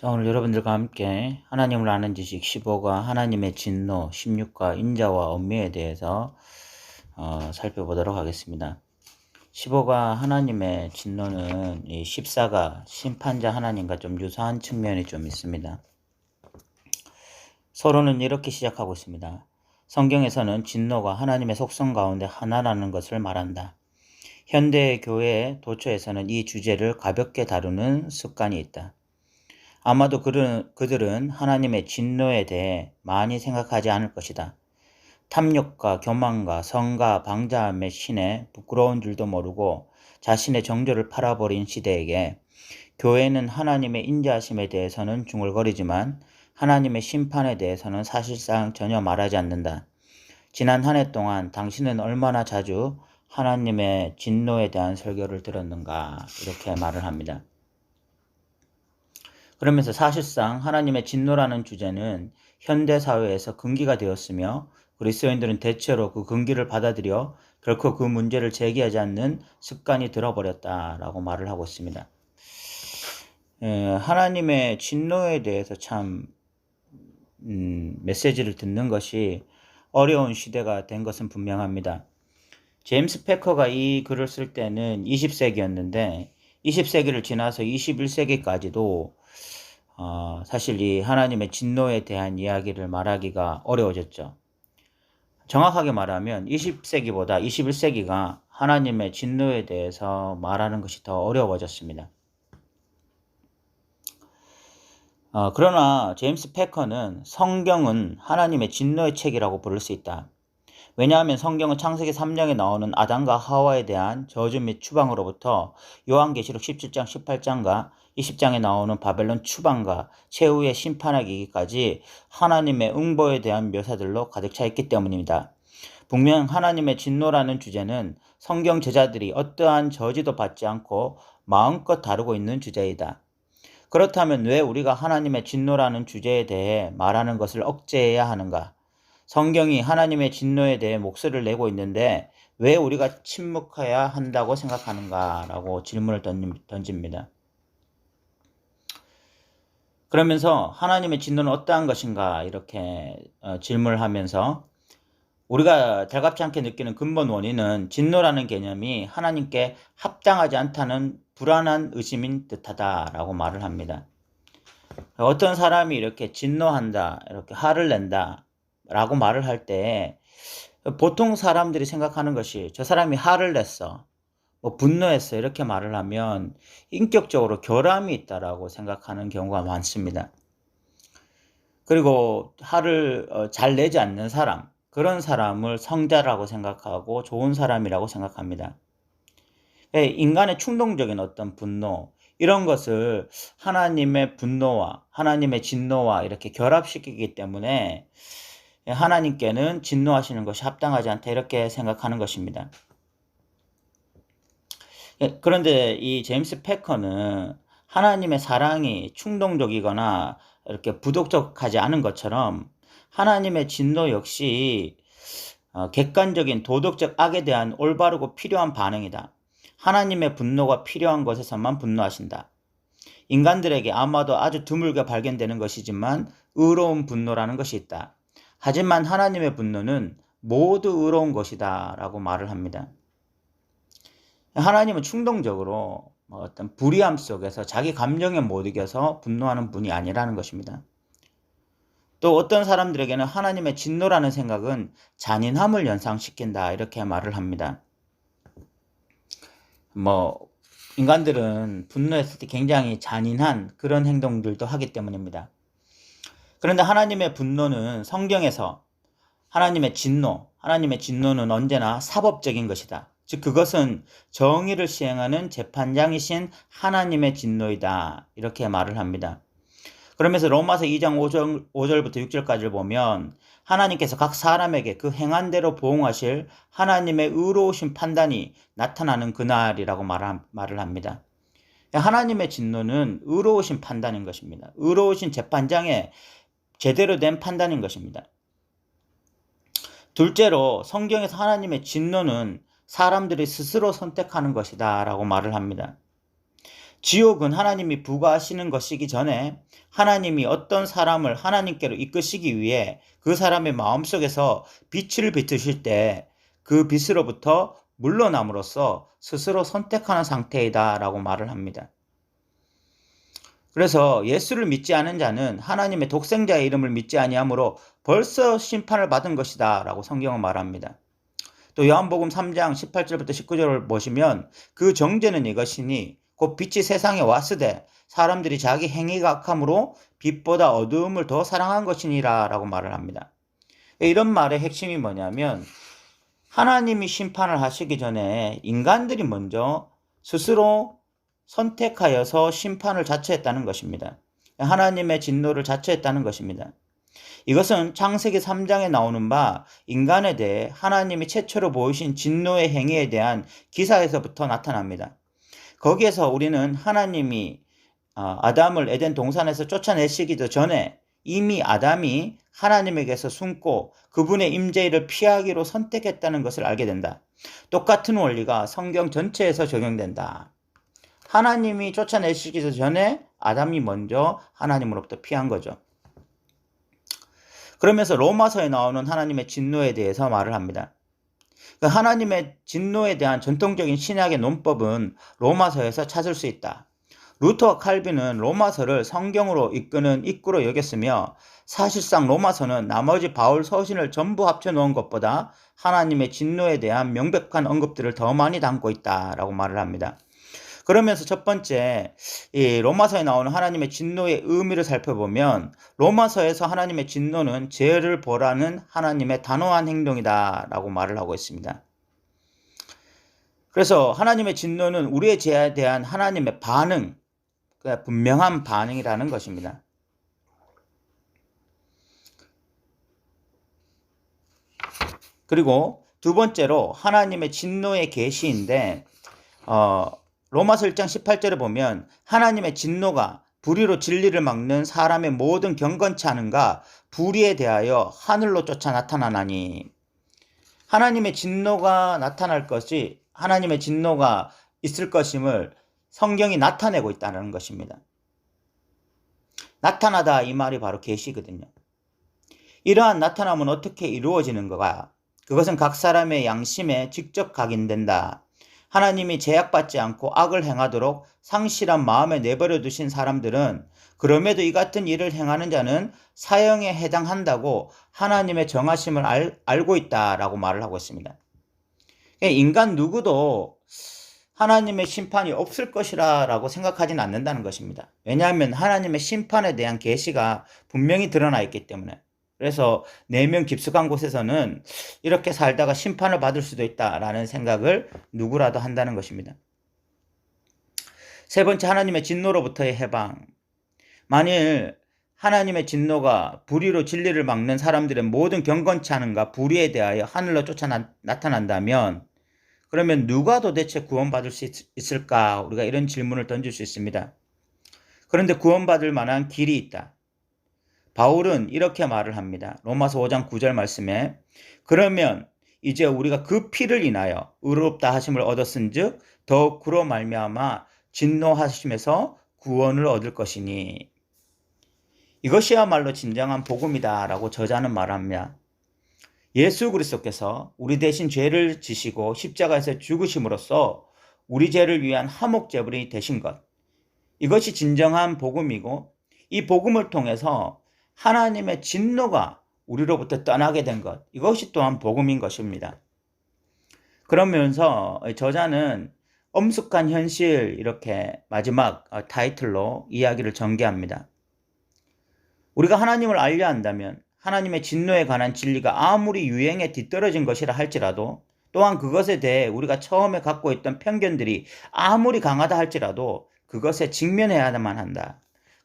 자, 오늘 여러분들과 함께 하나님을 아는 지식 15과 하나님의 진노 16과 인자와 엄미에 대해서 어, 살펴보도록 하겠습니다. 15가 하나님의 진노는 이 14가 심판자 하나님과 좀 유사한 측면이 좀 있습니다. 서로는 이렇게 시작하고 있습니다. 성경에서는 진노가 하나님의 속성 가운데 하나라는 것을 말한다. 현대 교회 도처에서는 이 주제를 가볍게 다루는 습관이 있다. 아마도 그들은, 하나님의 진노에 대해 많이 생각하지 않을 것이다. 탐욕과 교만과 성과 방자함의 신에 부끄러운 줄도 모르고 자신의 정조를 팔아버린 시대에게 교회는 하나님의 인자하심에 대해서는 중얼거리지만 하나님의 심판에 대해서는 사실상 전혀 말하지 않는다. 지난 한 해 동안 당신은 얼마나 자주 하나님의 진노에 대한 설교를 들었는가 이렇게 말을 합니다. 그러면서 사실상 하나님의 진노라는 주제는 현대 사회에서 금기가 되었으며 그리스도인들은 대체로 그 금기를 받아들여 결코 그 문제를 제기하지 않는 습관이 들어버렸다라고 말을 하고 있습니다. 에, 하나님의 진노에 대해서 참 음, 메시지를 듣는 것이 어려운 시대가 된 것은 분명합니다. 제임스 패커가 이 글을 쓸 때는 20세기였는데 20세기를 지나서 21세기까지도 어, 사실 이 하나님의 진노에 대한 이야기를 말하기가 어려워졌죠. 정확하게 말하면 20세기보다 21세기가 하나님의 진노에 대해서 말하는 것이 더 어려워졌습니다. 어, 그러나 제임스 패커는 성경은 하나님의 진노의 책이라고 부를 수 있다. 왜냐하면 성경은 창세기 3장에 나오는 아담과 하와에 대한 저주 및 추방으로부터 요한계시록 17장 18장과 20장에 나오는 바벨론 추방과 최후의 심판하기까지 하나님의 응보에 대한 묘사들로 가득 차 있기 때문입니다. 분명 하나님의 진노라는 주제는 성경 제자들이 어떠한 저지도 받지 않고 마음껏 다루고 있는 주제이다. 그렇다면 왜 우리가 하나님의 진노라는 주제에 대해 말하는 것을 억제해야 하는가? 성경이 하나님의 진노에 대해 목소리를 내고 있는데 왜 우리가 침묵해야 한다고 생각하는가? 라고 질문을 던집니다. 그러면서 하나님의 진노는 어떠한 것인가? 이렇게 어, 질문을 하면서 우리가 달갑지 않게 느끼는 근본 원인은 진노라는 개념이 하나님께 합당하지 않다는 불안한 의심인 듯하다라고 말을 합니다. 어떤 사람이 이렇게 진노한다, 이렇게 화를 낸다, 라고 말을 할 때 보통 사람들이 생각하는 것이 저 사람이 화를 냈어. 뭐 분노했어. 이렇게 말을 하면 인격적으로 결함이 있다라고 생각하는 경우가 많습니다. 그리고 화를 어, 잘 내지 않는 사람, 그런 사람을 성자라고 생각하고 좋은 사람이라고 생각합니다. 예, 인간의 충동적인 어떤 분노, 이런 것을 하나님의 분노와 하나님의 진노와 이렇게 결합시키기 때문에 하나님께는 진노하시는 것이 합당하지 않다 이렇게 생각하는 것입니다. 예, 그런데 이 제임스 패커는 하나님의 사랑이 충동적이거나 이렇게 부독적하지 않은 것처럼 하나님의 진노 역시 어, 객관적인 도덕적 악에 대한 올바르고 필요한 반응이다. 하나님의 분노가 필요한 것에서만 분노하신다. 인간들에게 아마도 아주 드물게 발견되는 것이지만 의로운 분노라는 것이 있다. 하지만 하나님의 분노는 모두 의로운 것이다 라고 말을 합니다. 하나님은 충동적으로 뭐 어떤 불의함 속에서 자기 감정에 못 이겨서 분노하는 분이 아니라는 것입니다. 또 어떤 사람들에게는 하나님의 진노라는 생각은 잔인함을 연상시킨다 이렇게 말을 합니다. 뭐 인간들은 분노했을 때 굉장히 잔인한 그런 행동들도 하기 때문입니다. 그런데 하나님의 분노는 성경에서 하나님의 진노, 하나님의 진노는 언제나 사법적인 것이다. 즉 그것은 정의를 시행하는 재판장이신 하나님의 진노이다. 이렇게 말을 합니다. 그러면서 로마서 2장 5절, 5절부터 6절까지를 보면 하나님께서 각 사람에게 그 행한 대로 보응하실 하나님의 의로우신 판단이 나타나는 그날이라고 말을 합니다. 하나님의 진노는 의로우신 판단인 것입니다. 의로우신 재판장의 제대로 된 판단인 것입니다. 둘째로 성경에서 하나님의 진노는 사람들이 스스로 선택하는 것이다 라고 말을 합니다. 지옥은 하나님이 부과하시는 것이기 전에 하나님이 어떤 사람을 하나님께로 이끄시기 위해 그 사람의 마음속에서 빛을 비추실 때 그 빛으로부터 물러남으로써 스스로 선택하는 상태이다 라고 말을 합니다. 그래서 예수를 믿지 않은 자는 하나님의 독생자의 이름을 믿지 아니하므로 벌써 심판을 받은 것이다 라고 성경은 말합니다. 또 요한복음 3장 18절부터 19절을 보시면 그 정죄는 이것이니 곧 빛이 세상에 왔으되 사람들이 자기 행위가 악함으로 빛보다 어두움을 더 사랑한 것이니라 라고 말을 합니다. 이런 말의 핵심이 뭐냐면 하나님이 심판을 하시기 전에 인간들이 먼저 스스로 선택하여서 심판을 자처했다는 것입니다. 하나님의 진노를 자처했다는 것입니다. 이것은 창세기 3장에 나오는 바 인간에 대해 하나님이 최초로 보이신 진노의 행위에 대한 기사에서부터 나타납니다. 거기에서 우리는 하나님이 아, 아담을 에덴 동산에서 쫓아내시기도 전에 이미 아담이 하나님에게서 숨고 그분의 임재를 피하기로 선택했다는 것을 알게 된다. 똑같은 원리가 성경 전체에서 적용된다. 하나님이 쫓아내시기 전에 아담이 먼저 하나님으로부터 피한 거죠. 그러면서 로마서에 나오는 하나님의 진노에 대해서 말을 합니다. 그 하나님의 진노에 대한 전통적인 신약의 논법은 로마서에서 찾을 수 있다. 루터와 칼빈은 로마서를 성경으로 이끄는 입구로 여겼으며 사실상 로마서는 나머지 바울 서신을 전부 합쳐놓은 것보다 하나님의 진노에 대한 명백한 언급들을 더 많이 담고 있다라고 말을 합니다. 그러면서 첫 번째 이 로마서에 나오는 하나님의 진노의 의미를 살펴보면 로마서에서 하나님의 진노는 죄를 보라는 하나님의 단호한 행동이다 라고 말을 하고 있습니다. 그래서 하나님의 진노는 우리의 죄에 대한 하나님의 반응, 그러니까 분명한 반응이라는 것입니다. 그리고 두 번째로 하나님의 진노의 계시인데 어, 로마서 1장 18절에 보면 하나님의 진노가 불의로 진리를 막는 사람의 모든 경건치 않은가 불의에 대하여 하늘로 쫓아 나타나나니 하나님의 진노가 나타날 것이 하나님의 진노가 있을 것임을 성경이 나타내고 있다는 것입니다. 나타나다 이 말이 바로 계시거든요. 이러한 나타남은 어떻게 이루어지는가? 그것은 각 사람의 양심에 직접 각인된다. 하나님이 제약받지 않고 악을 행하도록 상실한 마음에 내버려 두신 사람들은 그럼에도 이 같은 일을 행하는 자는 사형에 해당한다고 하나님의 정하심을 알, 알고 있다라고 말을 하고 있습니다. 인간 누구도 하나님의 심판이 없을 것이라고 생각하지는 않는다는 것입니다. 왜냐하면 하나님의 심판에 대한 계시가 분명히 드러나 있기 때문에. 그래서 내면 깊숙한 곳에서는 이렇게 살다가 심판을 받을 수도 있다라는 생각을 누구라도 한다는 것입니다. 세 번째 하나님의 진노로부터의 해방. 만일 하나님의 진노가 불의로 진리를 막는 사람들의 모든 경건치 않은가 불의에 대하여 하늘로 쫓아 나타난다면 그러면 누가 도대체 구원받을 수 있을까? 우리가 이런 질문을 던질 수 있습니다. 그런데 구원받을 만한 길이 있다. 바울은 이렇게 말을 합니다. 로마서 5장 9절 말씀에 그러면 이제 우리가 그 피를 인하여 의롭다 하심을 얻었은즉 더욱 그로 말미암아 진노하심에서 구원을 얻을 것이니 이것이야말로 진정한 복음이다라고 저자는 말합니다. 예수 그리스도께서 우리 대신 죄를 지시고 십자가에서 죽으심으로써 우리 죄를 위한 화목제물이 되신 것. 이것이 진정한 복음이고 이 복음을 통해서 하나님의 진노가 우리로부터 떠나게 된 것. 이것이 또한 복음인 것입니다. 그러면서 저자는 엄숙한 현실 이렇게 마지막 타이틀로 이야기를 전개합니다. 우리가 하나님을 알려 한다면 하나님의 진노에 관한 진리가 아무리 유행에 뒤떨어진 것이라 할지라도 또한 그것에 대해 우리가 처음에 갖고 있던 편견들이 아무리 강하다 할지라도 그것에 직면해야만 한다.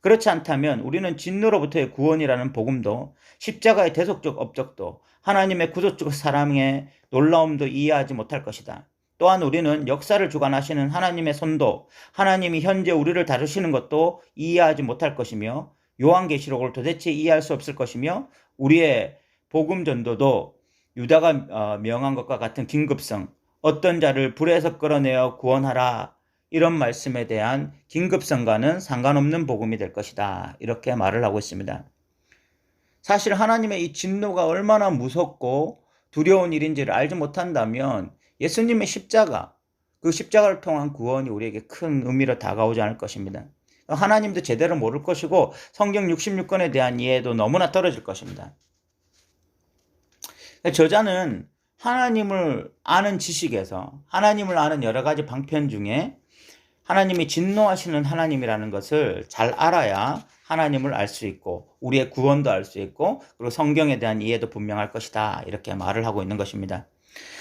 그렇지 않다면 우리는 진노로부터의 구원이라는 복음도 십자가의 대속적 업적도 하나님의 구속적 사랑의 놀라움도 이해하지 못할 것이다. 또한 우리는 역사를 주관하시는 하나님의 손도 하나님이 현재 우리를 다루시는 것도 이해하지 못할 것이며 요한계시록을 도대체 이해할 수 없을 것이며 우리의 복음 전도도 유다가 어, 명한 것과 같은 긴급성, 어떤 자를 불에서 끌어내어 구원하라 이런 말씀에 대한 긴급성과는 상관없는 복음이 될 것이다. 이렇게 말을 하고 있습니다. 사실 하나님의 이 진노가 얼마나 무섭고 두려운 일인지를 알지 못한다면 예수님의 십자가, 그 십자가를 통한 구원이 우리에게 큰 의미로 다가오지 않을 것입니다. 하나님도 제대로 모를 것이고 성경 66권에 대한 이해도 너무나 떨어질 것입니다. 저자는 하나님을 아는 지식에서 하나님을 아는 여러 가지 방편 중에 하나님이 진노하시는 하나님이라는 것을 잘 알아야 하나님을 알 수 있고 우리의 구원도 알 수 있고 그리고 성경에 대한 이해도 분명할 것이다 이렇게 말을 하고 있는 것입니다.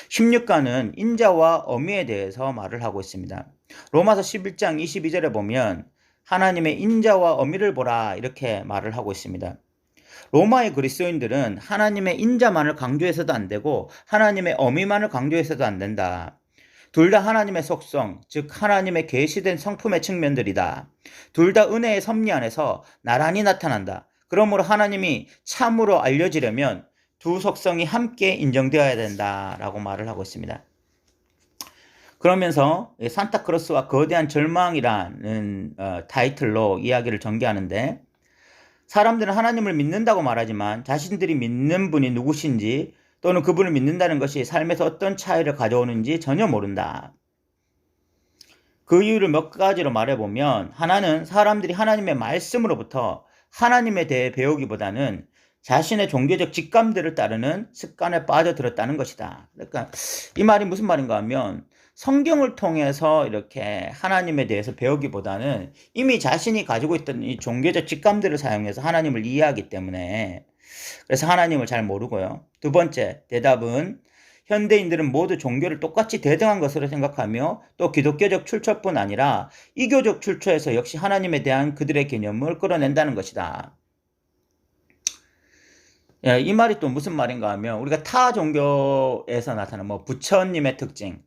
16가는 인자와 어미에 대해서 말을 하고 있습니다. 로마서 11장 22절에 보면 하나님의 인자와 어미를 보라 이렇게 말을 하고 있습니다. 로마의 그리스도인들은 하나님의 인자만을 강조해서도 안 되고 하나님의 어미만을 강조해서도 안 된다. 둘 다 하나님의 속성, 즉 하나님의 계시된 성품의 측면들이다. 둘 다 은혜의 섭리 안에서 나란히 나타난다. 그러므로 하나님이 참으로 알려지려면 두 속성이 함께 인정되어야 된다라고 말을 하고 있습니다. 그러면서 산타크로스와 거대한 절망이라는 어, 타이틀로 이야기를 전개하는데 사람들은 하나님을 믿는다고 말하지만 자신들이 믿는 분이 누구신지 또는 그분을 믿는다는 것이 삶에서 어떤 차이를 가져오는지 전혀 모른다. 그 이유를 몇 가지로 말해보면 하나는 사람들이 하나님의 말씀으로부터 하나님에 대해 배우기보다는 자신의 종교적 직감들을 따르는 습관에 빠져들었다는 것이다. 그러니까 이 말이 무슨 말인가 하면 성경을 통해서 이렇게 하나님에 대해서 배우기보다는 이미 자신이 가지고 있던 이 종교적 직감들을 사용해서 하나님을 이해하기 때문에 그래서 하나님을 잘 모르고요. 두 번째 대답은 현대인들은 모두 종교를 똑같이 대등한 것으로 생각하며 또 기독교적 출처뿐 아니라 이교적 출처에서 역시 하나님에 대한 그들의 개념을 끌어낸다는 것이다. 예, 이 말이 또 무슨 말인가 하면 우리가 타 종교에서 나타나는 뭐 부처님의 특징,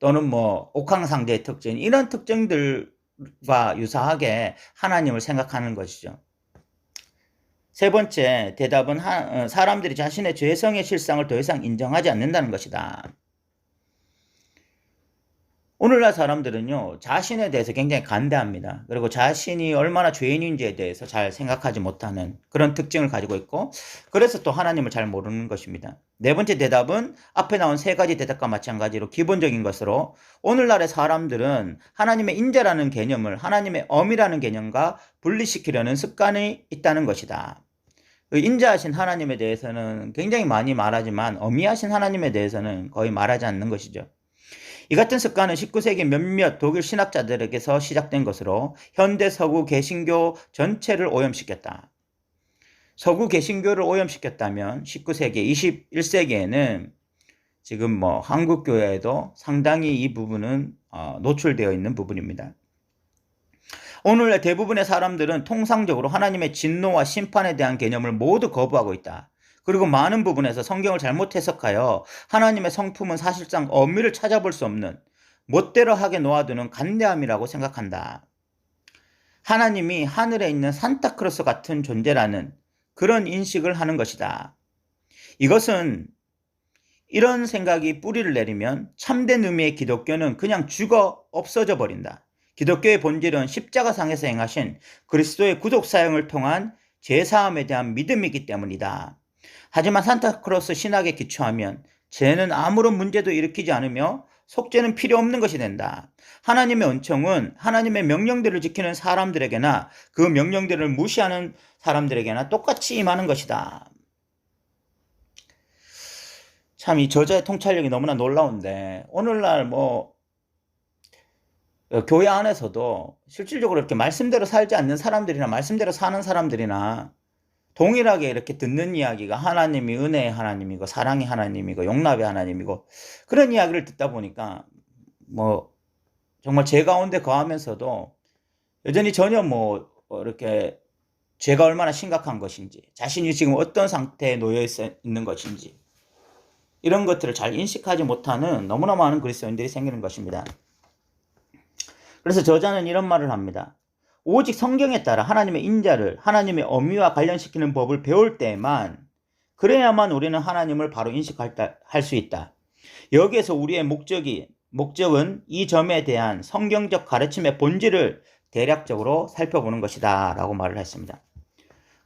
또는 뭐 옥황상제의 특징 이런 특징들과 유사하게 하나님을 생각하는 것이죠. 세 번째 대답은 하, 어, 사람들이 자신의 죄성의 실상을 더 이상 인정하지 않는다는 것이다. 오늘날 사람들은요, 자신에 대해서 굉장히 간대합니다. 그리고 자신이 얼마나 죄인인지에 대해서 잘 생각하지 못하는 그런 특징을 가지고 있고, 그래서 또 하나님을 잘 모르는 것입니다. 네 번째 대답은 앞에 나온 세 가지 대답과 마찬가지로 기본적인 것으로, 오늘날의 사람들은 하나님의 인자라는 개념을 하나님의 엄이라는 개념과 분리시키려는 습관이 있다는 것이다. 그 인자하신 하나님에 대해서는 굉장히 많이 말하지만, 어미하신 하나님에 대해서는 거의 말하지 않는 것이죠. 이 같은 습관은 19세기 몇몇 독일 신학자들에게서 시작된 것으로 현대 서구 개신교 전체를 오염시켰다. 서구 개신교를 오염시켰다면 19세기, 21세기에는 지금 뭐 한국 교회에도 상당히 이 부분은 어, 노출되어 있는 부분입니다. 오늘날 대부분의 사람들은 통상적으로 하나님의 진노와 심판에 대한 개념을 모두 거부하고 있다. 그리고 많은 부분에서 성경을 잘못 해석하여 하나님의 성품은 사실상 엄밀을 찾아볼 수 없는 멋대로 하게 놓아두는 간대함이라고 생각한다. 하나님이 하늘에 있는 산타크로스 같은 존재라는 그런 인식을 하는 것이다. 이것은 이런 생각이 뿌리를 내리면 참된 의미의 기독교는 그냥 죽어 없어져 버린다. 기독교의 본질은 십자가상에서 행하신 그리스도의 구속 사형을 통한 제사함에 대한 믿음이기 때문이다. 하지만 산타크로스 신학에 기초하면 죄는 아무런 문제도 일으키지 않으며 속죄는 필요 없는 것이 된다. 하나님의 은총은 하나님의 명령들을 지키는 사람들에게나 그 명령들을 무시하는 사람들에게나 똑같이 임하는 것이다. 참 이 저자의 통찰력이 너무나 놀라운데 오늘날 뭐 어, 교회 안에서도 실질적으로 이렇게 말씀대로 살지 않는 사람들이나 말씀대로 사는 사람들이나 동일하게 이렇게 듣는 이야기가 하나님이 은혜의 하나님이고 사랑의 하나님이고 용납의 하나님이고 그런 이야기를 듣다 보니까 뭐 정말 제 가운데 거하면서도 여전히 전혀 뭐 이렇게 죄가 얼마나 심각한 것인지 자신이 지금 어떤 상태에 놓여 있는 것인지 이런 것들을 잘 인식하지 못하는 너무나 많은 그리스도인들이 생기는 것입니다. 그래서 저자는 이런 말을 합니다. 오직 성경에 따라 하나님의 인자를 하나님의 어미와 관련시키는 법을 배울 때만 그래야만 우리는 하나님을 바로 인식할 수 있다. 여기에서 우리의 목적이 목적은 이 점에 대한 성경적 가르침의 본질을 대략적으로 살펴보는 것이다 라고 말을 했습니다.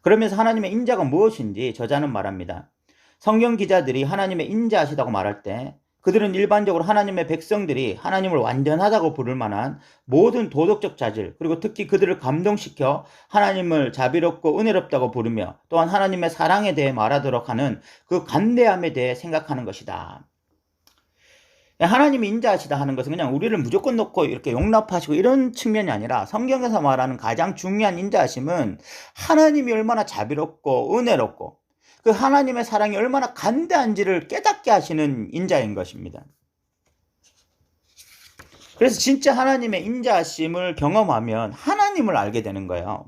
그러면서 하나님의 인자가 무엇인지 저자는 말합니다. 성경 기자들이 하나님의 인자하시다고 말할 때 그들은 일반적으로 하나님의 백성들이 하나님을 완전하다고 부를 만한 모든 도덕적 자질, 그리고 특히 그들을 감동시켜 하나님을 자비롭고 은혜롭다고 부르며 또한 하나님의 사랑에 대해 말하도록 하는 그 간대함에 대해 생각하는 것이다. 하나님이 인자하시다 하는 것은 그냥 우리를 무조건 놓고 이렇게 용납하시고 이런 측면이 아니라 성경에서 말하는 가장 중요한 인자하심은 하나님이 얼마나 자비롭고 은혜롭고 그 하나님의 사랑이 얼마나 간대한지를 깨닫게 하시는 인자인 것입니다. 그래서 진짜 하나님의 인자하심을 경험하면 하나님을 알게 되는 거예요.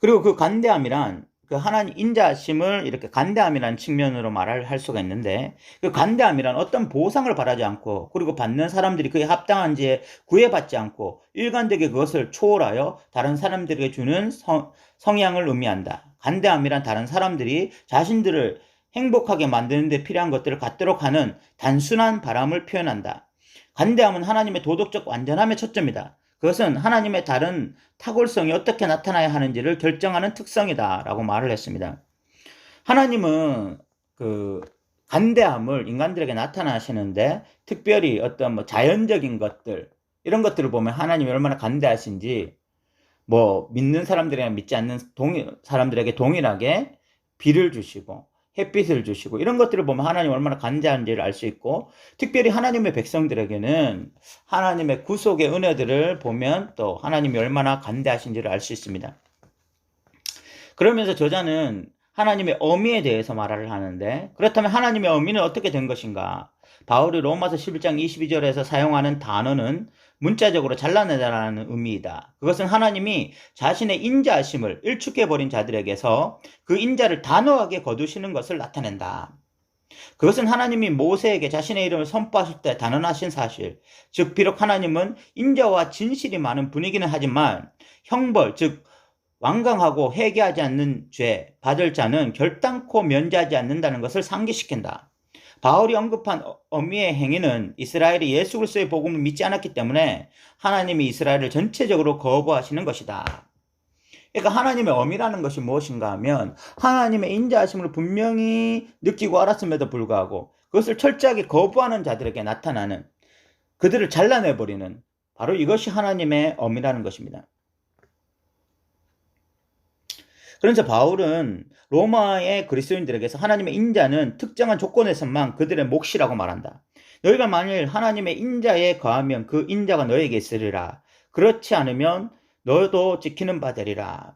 그리고 그 간대함이란 그 하나님 인자심을 이렇게 간대함이라는 측면으로 말을 할 수가 있는데 그 간대함이란 어떤 보상을 바라지 않고 그리고 받는 사람들이 그에 합당한지에 구애받지 않고 일관되게 그것을 초월하여 다른 사람들에게 주는 성, 성향을 의미한다. 간대함이란 다른 사람들이 자신들을 행복하게 만드는 데 필요한 것들을 갖도록 하는 단순한 바람을 표현한다. 간대함은 하나님의 도덕적 완전함의 초점이다. 그것은 하나님의 다른 탁월성이 어떻게 나타나야 하는지를 결정하는 특성이다 라고 말을 했습니다. 하나님은 그 간대함을 인간들에게 나타나시는데 특별히 어떤 뭐 자연적인 것들 이런 것들을 보면 하나님이 얼마나 간대하신지 뭐 믿는 사람들이나 믿지 않는 동일 사람들에게 동일하게 비를 주시고 햇빛을 주시고 이런 것들을 보면 하나님 얼마나 간대한지를 알 수 있고 특별히 하나님의 백성들에게는 하나님의 구속의 은혜들을 보면 또 하나님이 얼마나 간대하신지를 알 수 있습니다. 그러면서 저자는 하나님의 어미에 대해서 말을 하는데 그렇다면 하나님의 어미는 어떻게 된 것인가? 바울이 로마서 11장 22절에서 사용하는 단어는 문자적으로 잘라내다라는 의미이다. 그것은 하나님이 자신의 인자하심을 일축해버린 자들에게서 그 인자를 단호하게 거두시는 것을 나타낸다. 그것은 하나님이 모세에게 자신의 이름을 선포하실 때 단언하신 사실. 즉, 비록 하나님은 인자와 진실이 많은 분이기는 하지만 형벌, 즉, 완강하고 회개하지 않는 죄, 받을 자는 결단코 면제하지 않는다는 것을 상기시킨다. 바울이 언급한 어, 어미의 행위는 이스라엘이 예수 그리스도의 복음을 믿지 않았기 때문에 하나님이 이스라엘을 전체적으로 거부하시는 것이다. 그러니까 하나님의 어미라는 것이 무엇인가 하면 하나님의 인자하심을 분명히 느끼고 알았음에도 불구하고 그것을 철저하게 거부하는 자들에게 나타나는 그들을 잘라내버리는 바로 이것이 하나님의 어미라는 것입니다. 그러면서 바울은 로마의 그리스도인들에게서 하나님의 인자는 특정한 조건에서만 그들의 몫이라고 말한다. 너희가 만일 하나님의 인자에 거하면 그 인자가 너에게 있으리라. 그렇지 않으면 너도 지키는 바 되리라.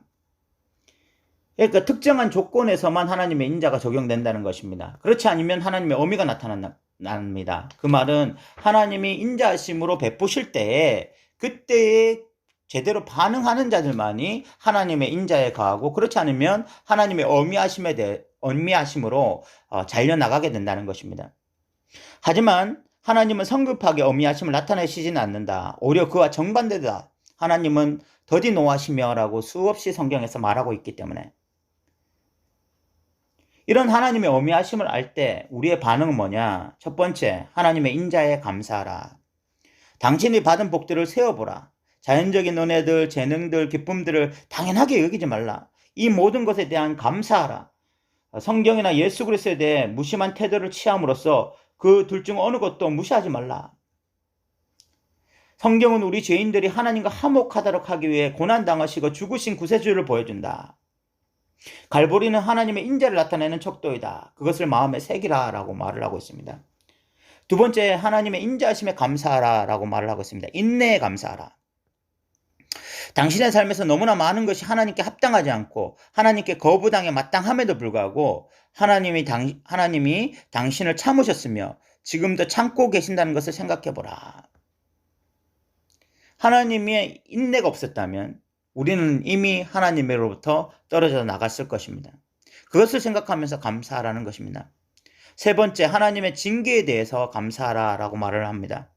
그러니까 특정한 조건에서만 하나님의 인자가 적용된다는 것입니다. 그렇지 않으면 하나님의 어미가 나타납니다. 그 말은 하나님이 인자하심으로 베푸실 때에 그때의 제대로 반응하는 자들만이 하나님의 인자에 가하고 그렇지 않으면 하나님의 어미하심에 대해 어미하심으로 어, 잘려 나가게 된다는 것입니다. 하지만 하나님은 성급하게 어미하심을 나타내시지는 않는다. 오히려 그와 정반대다. 하나님은 더디 노하시며라고 수없이 성경에서 말하고 있기 때문에 이런 하나님의 어미하심을 알 때 우리의 반응은 뭐냐? 첫 번째, 하나님의 인자에 감사하라. 당신이 받은 복들을 세어보라. 자연적인 은혜들, 재능들, 기쁨들을 당연하게 여기지 말라. 이 모든 것에 대한 감사하라. 성경이나 예수 그리스도에 대해 무심한 태도를 취함으로써 그 둘 중 어느 것도 무시하지 말라. 성경은 우리 죄인들이 하나님과 화목하도록 하기 위해 고난당하시고 죽으신 구세주를 보여준다. 갈보리는 하나님의 인자를 나타내는 척도이다. 그것을 마음에 새기라 라고 말을 하고 있습니다. 두 번째, 하나님의 인자하심에 감사하라 라고 말을 하고 있습니다. 인내에 감사하라. 당신의 삶에서 너무나 많은 것이 하나님께 합당하지 않고 하나님께 거부당에 마땅함에도 불구하고 하나님이 당, 하나님이 당신을 참으셨으며 지금도 참고 계신다는 것을 생각해 보라. 하나님의 인내가 없었다면 우리는 이미 하나님으로부터 떨어져 나갔을 것입니다. 그것을 생각하면서 감사하라는 것입니다. 세 번째, 하나님의 징계에 대해서 감사하라라고 말을 합니다.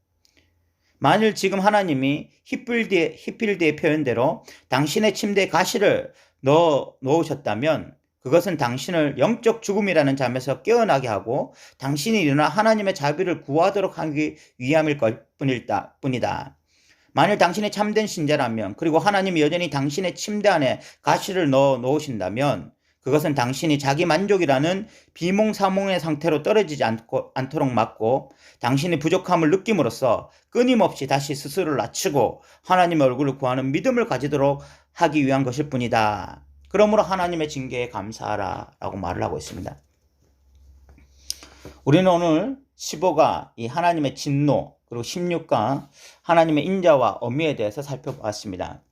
만일 지금 하나님이 히필드의, 히필드의 표현대로 당신의 침대에 가시를 넣어 놓으셨다면 그것은 당신을 영적 죽음이라는 잠에서 깨어나게 하고 당신이 일어나 하나님의 자비를 구하도록 하기 위함일 것 뿐일다, 뿐이다. 만일 당신이 참된 신자라면 그리고 하나님이 여전히 당신의 침대 안에 가시를 넣어 놓으신다면 그것은 당신이 자기 만족이라는 비몽사몽의 상태로 떨어지지 않고, 않도록 막고 당신이 부족함을 느낌으로써 끊임없이 다시 스스로를 낮추고 하나님의 얼굴을 구하는 믿음을 가지도록 하기 위한 것일 뿐이다. 그러므로 하나님의 징계에 감사하라 라고 말을 하고 있습니다. 우리는 오늘 15가 이 하나님의 진노 그리고 16가 하나님의 인자와 어미에 대해서 살펴봤습니다.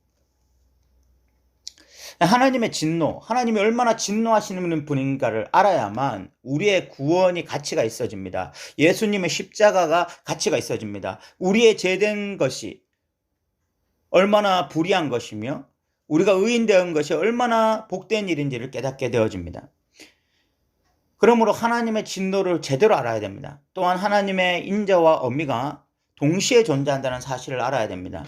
하나님의 진노, 하나님이 얼마나 진노하시는 분인가를 알아야만 우리의 구원이 가치가 있어집니다. 예수님의 십자가가 가치가 있어집니다. 우리의 죄된 것이 얼마나 불의한 것이며 우리가 의인되은 것이 얼마나 복된 일인지를 깨닫게 되어집니다. 그러므로 하나님의 진노를 제대로 알아야 됩니다. 또한 하나님의 인자와 어미가 동시에 존재한다는 사실을 알아야 됩니다.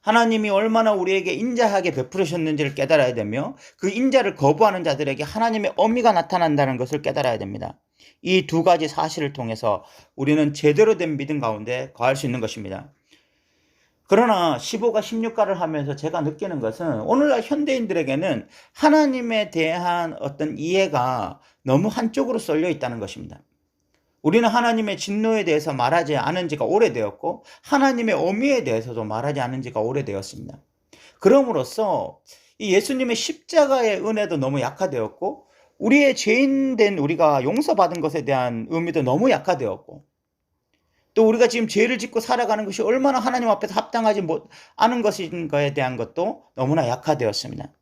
하나님이 얼마나 우리에게 인자하게 베푸셨는지를 깨달아야 되며 그 인자를 거부하는 자들에게 하나님의 어미가 나타난다는 것을 깨달아야 됩니다. 이 두 가지 사실을 통해서 우리는 제대로 된 믿음 가운데 거할 수 있는 것입니다. 그러나 15가 16가를 하면서 제가 느끼는 것은 오늘날 현대인들에게는 하나님에 대한 어떤 이해가 너무 한쪽으로 쏠려 있다는 것입니다. 우리는 하나님의 진노에 대해서 말하지 않은 지가 오래되었고 하나님의 어미에 대해서도 말하지 않은 지가 오래되었습니다. 그럼으로써 이 예수님의 십자가의 은혜도 너무 약화되었고 우리의 죄인된 우리가 용서받은 것에 대한 의미도 너무 약화되었고 또 우리가 지금 죄를 짓고 살아가는 것이 얼마나 하나님 앞에서 합당하지 못 않은 것인가에 대한 것도 너무나 약화되었습니다.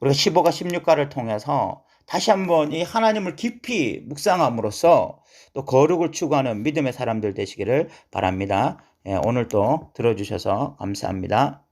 우리가 15가 16가를 통해서 다시 한번 이 하나님을 깊이 묵상함으로써 또 거룩을 추구하는 믿음의 사람들 되시기를 바랍니다. 예, 오늘도 들어주셔서 감사합니다.